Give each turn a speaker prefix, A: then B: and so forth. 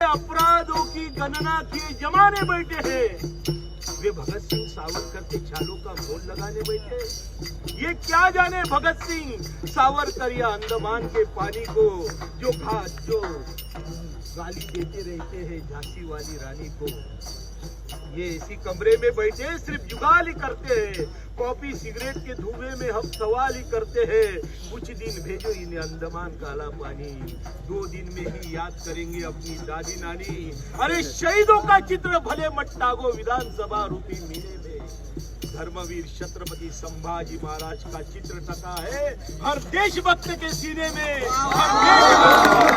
A: अपराधों की गणना किए जमाने बैठे हैं। वे भगत सिंह सावरकर के चालों का मोल लगाने बैठे ये क्या जाने भगत सिंह सावरकर या अंडमान के पानी को जो घाट जो गाली देते रहते हैं झांसी वाली रानी को? ये इसी कमरे में बैठे सिर्फ़ जुगाल करते हैं। कॉफ़ी सिगरेट के धुएँ में हम सवाल ही करते हैं। कुछ दिन भेजो इन्हें अंडमान काला पानी। दो दिन में ही याद करेंगे अपनी दादी नानी। अरे शहीदों का चित्र भले मट्टागो विधानसभा रूपी मेले में। धर्मवीर छत्रपति संभाजी महाराज का चित्र टका है हर देशभक्त के सीने में। हर देशभक्त